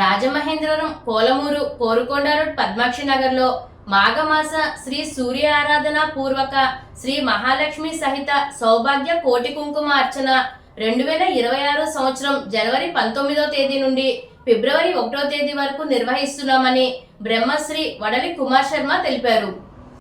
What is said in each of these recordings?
Rajamahendravaram Kolamuru Korukonda road Padmakshi నగర్లో మాఘమాస శ్రీ సూర్య ఆరాధన పూర్వక శ్రీ మహాలక్ష్మి సహిత సౌభాగ్య కోటి కుంకుమ అర్చన రెండు వేల ఇరవై ఆరో సంవత్సరం జనవరి పంతొమ్మిదో తేదీ నుండి ఫిబ్రవరి ఒకటో తేదీ వరకు నిర్వహిస్తున్నామని బ్రహ్మశ్రీ వడలి కుమార్ శర్మ తెలిపారు.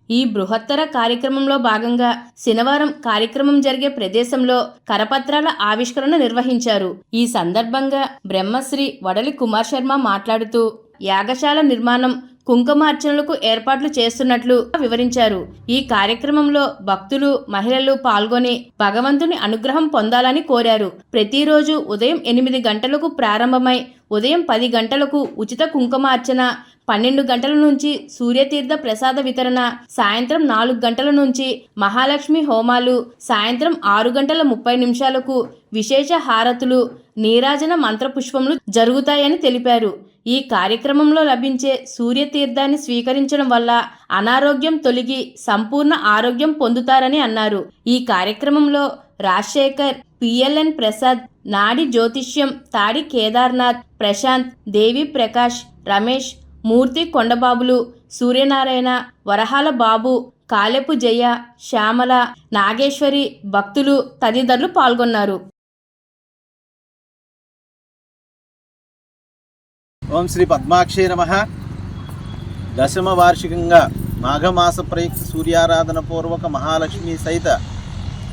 ఈ బృహత్తర కార్యక్రమంలో భాగంగా శనివారం కార్యక్రమం జరిగే ప్రదేశంలో కరపత్రాల ఆవిష్కరణ నిర్వహించారు. ఈ సందర్భంగా బ్రహ్మశ్రీ వడలి కుమార్ శర్మ మాట్లాడుతూ యాగశాల నిర్మాణం కుంకుమార్చనలకు ఏర్పాట్లు చేస్తున్నట్లు వివరించారు. ఈ కార్యక్రమంలో భక్తులు మహిళలు పాల్గొని భగవంతుని అనుగ్రహం పొందాలని కోరారు. ప్రతిరోజు ఉదయం ఎనిమిది గంటలకు ప్రారంభమై ఉదయం పది గంటలకు ఉచిత కుంకుమార్చన పన్నెండు గంటల నుంచి సూర్యతీర్థ ప్రసాద వితరణ సాయంత్రం నాలుగు గంటల నుంచి మహాలక్ష్మి హోమాలు సాయంత్రం ఆరు గంటల ముప్పై నిమిషాలకు విశేష హారతులు నీరాజన మంత్రపుష్పములు జరుగుతాయని తెలిపారు. ఈ కార్యక్రమంలో లభించే సూర్యతీర్థాన్ని స్వీకరించడం వల్ల అనారోగ్యం తొలగి సంపూర్ణ ఆరోగ్యం పొందుతారని అన్నారు. ఈ కార్యక్రమంలో రాజశేఖర్ పిఎల్ఎన్ ప్రసాద్ నాడి జ్యోతిష్యం తాడి కేదార్నాథ్ ప్రశాంత్ దేవి ప్రకాష్ రమేష్ మూర్తి కొండబాబులు సూర్యనారాయణ వరహాల బాబు కాలెపు జయ శ్యామల నాగేశ్వరి భక్తులు తదితరులు పాల్గొన్నారు. ఓం శ్రీ పద్మాక్షి నమ. దశమ వార్షికంగా మాఘమాస ప్రయుక్త సూర్యారాధన పూర్వక మహాలక్ష్మి సహిత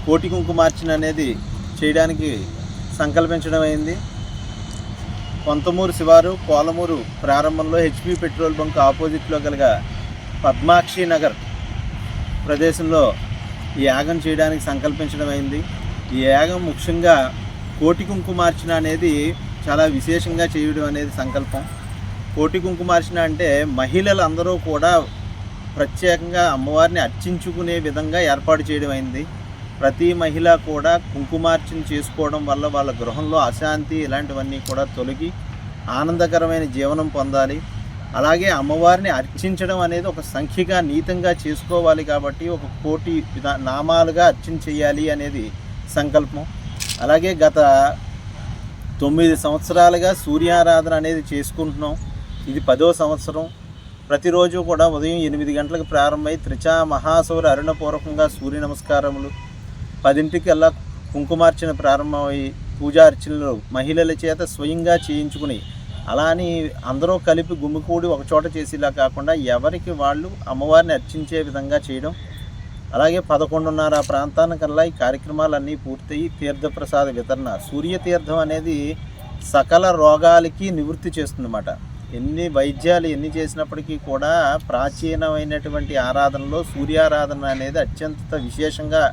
కోటి కుంకుమార్చన అనేది చేయడానికి సంకల్పించడం అయింది కొంతమూరు శివారు కోలమూరు ప్రారంభంలో హెచ్పి పెట్రోల్ బంక్ ఆపోజిట్లో కలగ పద్మాక్షి నగర్ ప్రదేశంలో ఈ యాగం చేయడానికి సంకల్పించడం అయింది. ఈ యాగం ముఖ్యంగా కోటి కుంకుమార్చన అనేది చాలా విశేషంగా చేయడం అనేది సంకల్పం. కోటి కుంకుమార్చన అంటే మహిళలు అందరూ కూడా ప్రత్యేకంగా అమ్మవారిని అర్చించుకునే విధంగా ఏర్పాటు చేయడం అయింది. ప్రతి మహిళ కూడా కుంకుమార్చన చేసుకోవడం వల్ల వాళ్ళ గృహంలో అశాంతి ఇలాంటివన్నీ కూడా తొలగి ఆనందకరమైన జీవనం పొందాలి. అలాగే అమ్మవారిని అర్చించడం అనేది ఒక సంఖ్యగా నీతంగా చేసుకోవాలి కాబట్టి ఒక కోటి నామాలుగా అర్చన చేయాలి అనేది సంకల్పం. అలాగే గత తొమ్మిది సంవత్సరాలుగా సూర్యారాధన అనేది చేసుకుంటున్నాం. ఇది పదో సంవత్సరం. ప్రతిరోజు కూడా ఉదయం ఎనిమిది గంటలకు ప్రారంభమై త్రిచా మహాసౌర అరుణపూర్వకంగా సూర్య నమస్కారములు పదింటికల్లా కుంకుమార్చన ప్రారంభమై పూజార్చనలు మహిళల చేత స్వయంగా చేయించుకుని అలా అని అందరూ కలిపి గుమ్మికూడి ఒక చోట చేసేలా కాకుండా ఎవరికి వాళ్ళు అమ్మవారిని అర్చించే విధంగా చేయడం అలాగే పదకొండున్నర ఆ ప్రాంతానికల్లా ఈ కార్యక్రమాలన్నీ పూర్తయి తీర్థప్రసాద వితరణ. సూర్యతీర్థం అనేది సకల రోగాలకి నివృత్తి చేస్తుందన్నమాట. ఎన్ని వైద్యాలు ఎన్ని చేసినప్పటికీ కూడా ప్రాచీనమైనటువంటి ఆరాధనలో సూర్యారాధన అనేది అత్యంత విశేషంగా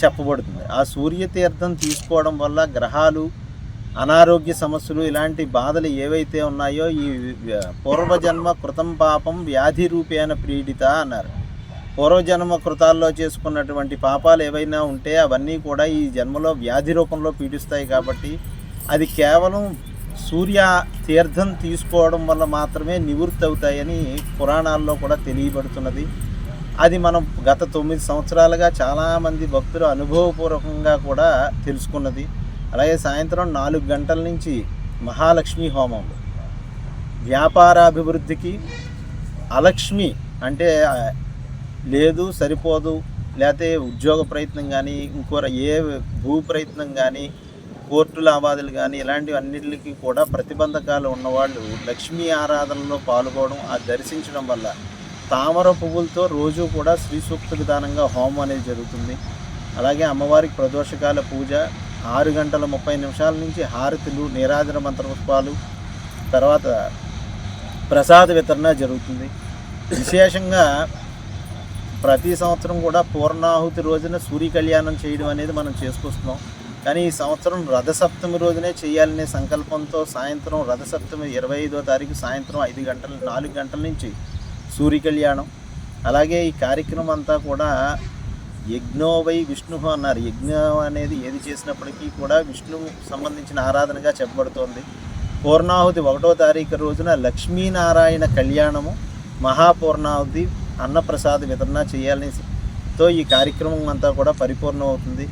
చెప్పబడుతుంది. ఆ సూర్యతీర్థం తీసుకోవడం వల్ల గ్రహాలు అనారోగ్య సమస్యలు ఇలాంటి బాధలు ఏవైతే ఉన్నాయో ఈ పూర్వజన్మ కృతం పాపం వ్యాధి రూపేణ పీడిత అన్నారు. పూర్వజన్మ కృతాల్లో చేసుకున్నటువంటి పాపాలు ఏవైనా ఉంటే అవన్నీ కూడా ఈ జన్మలో వ్యాధి రూపంలో పీడిస్తాయి కాబట్టి అది కేవలం సూర్య తీర్థం తీసుకోవడం వల్ల మాత్రమే నివృత్తి అవుతాయని పురాణాల్లో కూడా తెలియబడుతున్నది. అది మనం గత తొమ్మిది సంవత్సరాలుగా చాలామంది భక్తులు అనుభవపూర్వకంగా కూడా తెలుసుకున్నది. అలాగే సాయంత్రం నాలుగు గంటల నుంచి మహాలక్ష్మి హోమం. వ్యాపారాభివృద్ధికి అలక్ష్మి అంటే లేదు సరిపోదు లేకపోతే ఉద్యోగ ప్రయత్నం కానీ ఇంకో ఏ భూ ప్రయత్నం కానీ కోర్టు లావాదేలు కానీ ఇలాంటివన్నిటికీ కూడా ప్రతిబంధకాలు ఉన్నవాళ్ళు లక్ష్మీ ఆరాధనలో పాల్గొనడం ఆ దర్శించడం వల్ల తామర పువ్వులతో రోజు కూడా శ్రీ సూక్త విధానంగా హోమం అనేది జరుగుతుంది. అలాగే అమ్మవారికి ప్రదోషకాల పూజ ఆరు గంటల ముప్పై నిమిషాల నుంచి హారతులు నీరాజన మంత్రపుష్పాలు తర్వాత ప్రసాద వితరణ జరుగుతుంది. విశేషంగా ప్రతి సంవత్సరం కూడా పూర్ణాహుతి రోజున సూర్య కళ్యాణం చేయడం అనేది మనం చేసుకొస్తున్నాం. కానీ ఈ సంవత్సరం రథసప్తమి రోజునే చేయాలనే సంకల్పంతో సాయంత్రం రథసప్తమి ఇరవై ఐదో తారీఖు సాయంత్రం ఐదు గంటల నాలుగు గంటల నుంచి సూర్య కళ్యాణం అలాగే ఈ కార్యక్రమం అంతా కూడా యజ్ఞోవై విష్ణు అన్నారు. యజ్ఞం అనేది ఏది చేసినప్పటికీ కూడా విష్ణువు సంబంధించిన ఆరాధనగా చెప్పబడుతోంది. పూర్ణాహుతి ఒకటో తారీఖు రోజున లక్ష్మీనారాయణ కళ్యాణము మహాపూర్ణాహుతి అన్నప్రసాద వితరణ చేయాలని తో ఈ కార్యక్రమం అంతా కూడా పరిపూర్ణం అవుతుంది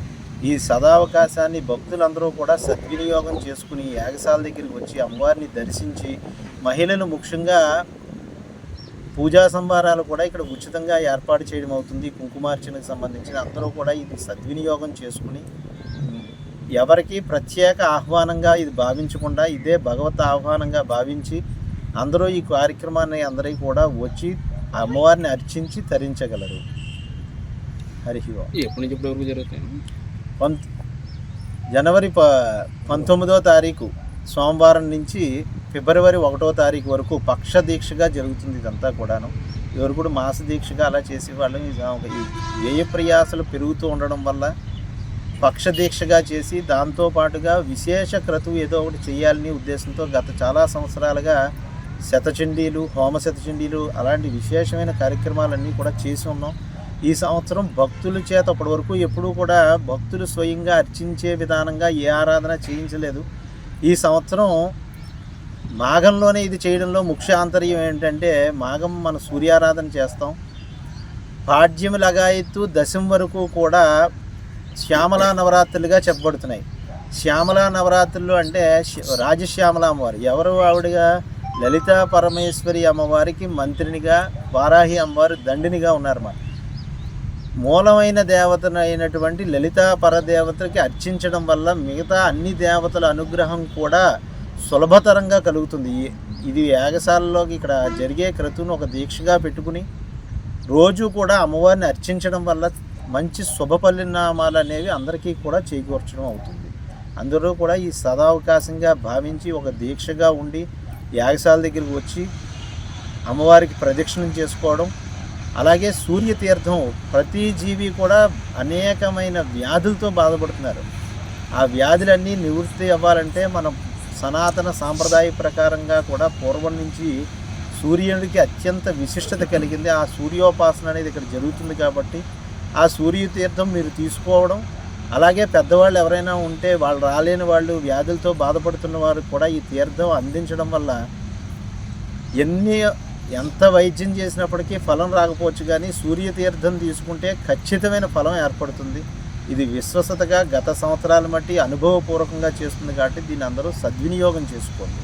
ఈ సదావకాశాన్ని భక్తులందరూ కూడా సద్వినియోగం చేసుకుని యాగశాల దగ్గరికి వచ్చి అమ్మవారిని దర్శించి మహిళలు ముఖ్యంగా పూజా సంభారాలు కూడా ఇక్కడ ఉచితంగా ఏర్పాటు చేయడం అవుతుంది. కుంకుమార్చనకు సంబంధించిన అందరూ కూడా ఇది సద్వినియోగం చేసుకుని ఎవరికి ప్రత్యేక ఆహ్వానంగా ఇది భావించకుండా ఇదే భగవత్ ఆహ్వానంగా భావించి అందరూ ఈ కార్యక్రమాన్ని అందరికీ కూడా వచ్చి అమ్మవారిని అర్చించి తరించగలరు. హరి ఎప్పటి నుంచి జరుగుతాయి జనవరి ప పంతొమ్మిదో తారీఖు. సోమవారం నుంచి ఫిబ్రవరి ఒకటో తారీఖు వరకు పక్ష దీక్షగా జరుగుతుంది ఇదంతా కూడాను. ఎవరు కూడా మాస దీక్షగా అలా చేసేవాళ్ళం ఒక- ఈ వ్యయ ప్రయాసలు పెరుగుతూ ఉండడం వల్ల పక్ష దీక్షగా చేసి దాంతో పాటుగా విశేష క్రతువు ఏదో ఒకటి చేయాలని ఉద్దేశంతో గత చాలా సంవత్సరాలుగా శతచండీలు హోమ శతచండీలు అలాంటి విశేషమైన కార్యక్రమాలన్నీ కూడా చేసి ఉన్నాం. ఈ సంవత్సరం భక్తుల చేత అప్పటి వరకు ఎప్పుడూ కూడా భక్తులు స్వయంగా అర్చించే విధానంగా ఏ ఆరాధన చేయించలేదు. ఈ సంవత్సరం మాఘంలోనే ఇది చేయడంలో ముఖ్య ఆంతర్యం ఏంటంటే మాఘం మన సూర్యారాధన చేస్తాం. పాడ్యం లగాయత్తు దశం వరకు కూడా శ్యామలా నవరాత్రులుగా చెప్పబడుతున్నాయి. శ్యామలా నవరాత్రులు అంటే శ- రాజశ్యామల అమ్మవారు ఎవరు ఆవిడగా? లలితా పరమేశ్వరి అమ్మవారికి మంత్రినిగా వారాహి అమ్మవారు దండినిగా ఉన్నారన్నమాట. మూలమైన దేవతను అయినటువంటి లలితా పరదేవతకి అర్చించడం వల్ల మిగతా అన్ని దేవతల అనుగ్రహం కూడా సులభతరంగా కలుగుతుంది. ఇది యాగశాలలోకి ఇక్కడ జరిగే క్రతువును ఒక దీక్షగా పెట్టుకుని రోజు కూడా అమ్మవారిని అర్చించడం వల్ల మంచి శుభ పరిణామాలు అనేవి అందరికీ కూడా చేకూర్చడం అవుతుంది. అందరూ కూడా ఈ సదావకాశంగా భావించి ఒక దీక్షగా ఉండి యాగశాల దగ్గరికి వచ్చి అమ్మవారికి ప్రదక్షిణం చేసుకోవడం అలాగే సూర్యతీర్థం ప్రతి జీవి కూడా అనేకమైన వ్యాధులతో బాధపడుతున్నారు. ఆ వ్యాధులన్నీ నివృత్తి అవ్వాలంటే మనం సనాతన సాంప్రదాయ ప్రకారంగా కూడా పూర్వం నుంచి సూర్యుడికి అత్యంత విశిష్టత కలిగింది. ఆ సూర్యోపాసన అనేది ఇక్కడ జరుగుతుంది కాబట్టి ఆ సూర్య తీర్థం మీరు తీసుకోవడం అలాగే పెద్దవాళ్ళు ఎవరైనా ఉంటే వాళ్ళు రాలేని వాళ్ళు వ్యాధులతో బాధపడుతున్న వారు కూడా ఈ తీర్థం అందించడం వల్ల ఎన్ని ఎంత వైద్యం చేసినప్పటికీ ఫలం రాకపోవచ్చు కానీ సూర్య తీర్థం తీసుకుంటే ఖచ్చితమైన ఫలం ఏర్పడుతుంది. ఇది విశ్వసతగా గత సంవత్సరాలు మట్టి అనుభవపూర్వకంగా చేస్తుంది కాబట్టి దీన్ని అందరూ సద్వినియోగం చేసుకోండి.